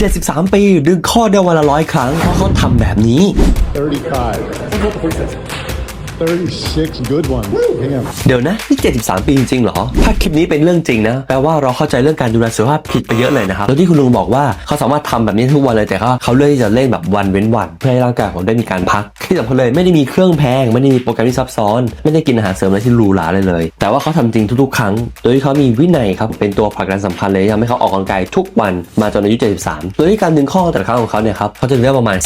73 ปี ดึงข้อได้วันละร้อยครั้ง เพราะเขาทำแบบนี้ 35. 36 good ones. Damn. เดี๋ยวนะนี่73 ปีจริงๆเหรอ ถ้าคลิปนี้เป็นเรื่องจริงนะ แปลว่าเราเข้าใจเรื่องการดูแลสุขภาพผิดไปเยอะเลยนะครับ แล้วที่คุณลุงบอกว่าเขาสามารถทำแบบนี้ทุกวันเลยแต่เขาเขาเลือกที่จะเล่นแบบวันเว้นวัน เพื่อให้ร่างกายของได้มีการพักที่สำคัญเลยไม่ได้มีเครื่องแพง ไม่ได้มีโปรแกรมที่ซับซ้อน ไม่ได้กินอาหารเสริมอะไรที่หรูหราเลยเลย แต่ว่าเขาทำจริงทุกๆ ครั้ง โดยที่เขามีวินัยครับเป็นตัวผลักดันสำคัญเลยที่ทำให้เขาออกกำลังกายทุกวันมาจนอายุ73 โดยที่การดึงข้อแต่ละครั้งของเขาเนี่ยครับเขาจะดึงได้ประมาณ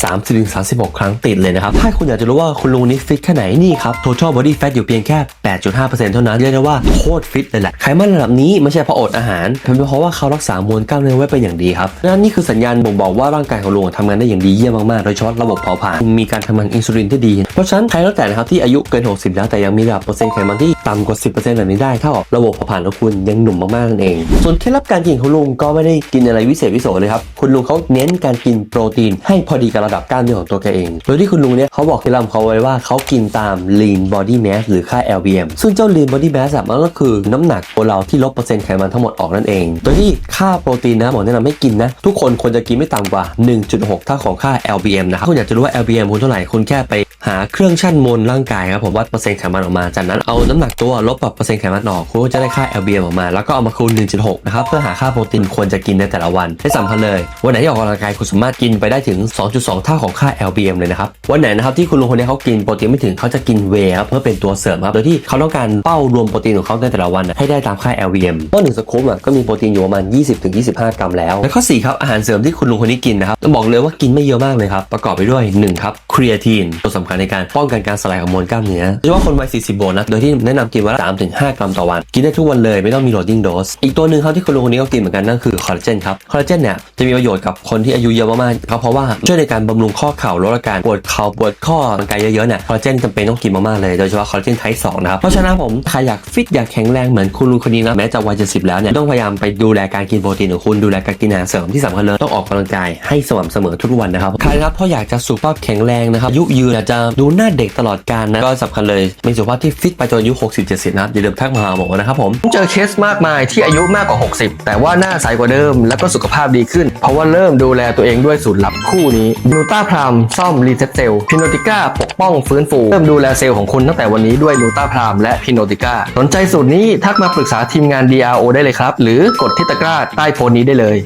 30-36 ครั้งติดเลยนะครับถ้าคุณอยากจะรู้ว่าคุณลุงนี้ฟิตแค่ไหนนี่ครับ total body fat อยู่เพียงแค่ 8.5%เท่านั้น เรียกได้ว่าโคตรฟิตเลยแหละไขมันระดับนี้ไม่ใช่เพราะอดอาหารเป็นเพราะว่าเขารักษามวลกล้ามเนื้อไว้เป็นอย่างดีครับนั่นนี่คือสัญญาณบ่งบอกว่าร่างกายของลุงทำงานได้อย่างดีเยี่ยมมากๆโดยเฉพาะระบบเผาผลาญมีการทำงานอินซูลินที่ดี เพราะฉะนั้นใครแล้วแต่นะครับที่อายุเกิน 60 แล้วแต่ยังมีระดับเปอร์เซ็นต์ไขมันที่ต่ำกว่า 10%แบบนี้ได้เท่ากับระบบเผาผลาญของคุณยังหนุ่มมากๆนั่นเอง ส่วนเคล็ดลับการกินของลุงก็ไม่ได้กินอะไรวิเศษวิโสเลยครับคุณลุงเขาเน้นการกินโปรตีนให้พอดีกับระดับกล้ามเนื้อของตัวแกเอง โดยที่คุณลุงเนี่ยเขาบอกเคล็ดลับเขาไว้ว่าเขากินตาม lean body mass หรือค่า LBM ซึ่งเจ้า lean body mass มันก็คือน้ำหนักของเราที่ลบเปอร์เซ็นต์ไขมันทั้งหมดออกนั่นเอง โดยที่ค่าโปรตีนนะหมอแนะนำให้กินนะ ทุกคนควรจะกินไม่ต่ำกว่า 1.6 เท่าของค่า LBM นะครับคุณอยากจะรู้ว่า LBM คุณเท่าไหร่คุณแค่ไป หาเครื่องชั่งมวลร่างกายครับผมวัดเปอร์เซ็นต์ไขมันออกมา จากนั้นเอาน้ำหนักตัวลบกับเปอร์เซ็นต์ไขมันออกคุณก็จะได้ค่า LBM ออกมา แล้วก็เอามาคูณ 1.6 นะครับ เพื่อหาค่าโปรตีนควรจะกินในแต่ละวันที่สำคัญเลย วันไหนที่ออกกำลังกายคุณสามารถกินไปได้ถึง 2.2 เท่าของค่า LBM เลยนะครับ วันไหนนะครับที่คุณลุงคนนี้เขากินโปรตีนไม่ถึงเขาจะกินเวครับเพื่อเป็นตัวเสริมครับโดยที่เขาต้องการเป้ารวมโปรตีนของเขาในแต่ละวันให้ได้ตามค่า LBM เพราหนึ่งสกู๊ปอะก็มีโปรตีนอยู่ประมาณ 20-25 กรัมแล้วและข้อ4ครับอาหารเสริมที่คุณลุงคนนี้กินนะครับต้องบอกเลยว่ากินไม่เยอะมากเลยครับประกอบไปด้วย1ครับครีเอทีนตัวสำคัญในการป้องกันการสลายของมวลกล้ามเนื้อโดยเฉพาะคนวัย 40โบนัสโดยที่แนะนำกินวันละ3-5 กรัมต่อวัน กินได้ทุกวันเลยไม่ต้องมีโหลดดิ้งโดสอีกตัวหนึ่งครับที่คุณลุงคนนี้ก็กินเหมือนกันนั่นคือคอลลาเจนครับคอลลาเจนเนี่ยจะมีประโยชน์กับคนที่อายุเยอะมากๆครับเพราะว่าช่วยในการบำรุงข้อเข่าลดอาการปวดเข่าปวดข้อร่างกายเยอะๆเนี่ยคอลลาเจนจำเป็นต้องกินมากๆเลยโดยเฉพาะคอลลาเจนไทป์2นะครับเพราะฉะนั้นผมใครอยากฟิตอยากแข็งแรงเหมือนคุณลุงคนนี้นะแม้จะวัย70แล้วเนี่ยต้องพยายามไปดูแลการกินโปรตีนของคุณดูแลการกินอาหารเสริมที่สำคัญเลยต้องออกกำลังกายให้สม่ำเสมอทุกวันนะครับใครนะครับเพราะอยากจะสุขภาพแข็งแรงนะครับยุยืนอยากจะดูหน้าเด็กตลอดกาลนะก็สำคัญเลยมีสุขภาพที่ฟิตไปจนอายุ 60 70นะครับอย่าลืมทักมาหาหมอนะครับผมเจอเคสมากมายที่อายุมากกว่า 60 แต่ว่าหน้าใสกว่าเดิม แล้วก็สุขภาพดีขึ้น เพราะว่าเริ่มดูแลตัวเองด้วยสูตรลับคู่นี้นูต้าพรามซ่อมรีเซ็ตเซลล์พิโนติก้าปกป้องฟื้นฟูเริ่มดูแลเซลล์ของคุณตั้งแต่วันนี้ด้วยนูต้าพรามและพิโนติก้าสนใจสูตรนี้ทักมาปรึกษาทีมงาน DRO ได้เลยครับ หรือกดที่ตะกร้าใต้โพสต์นี้ได้เลย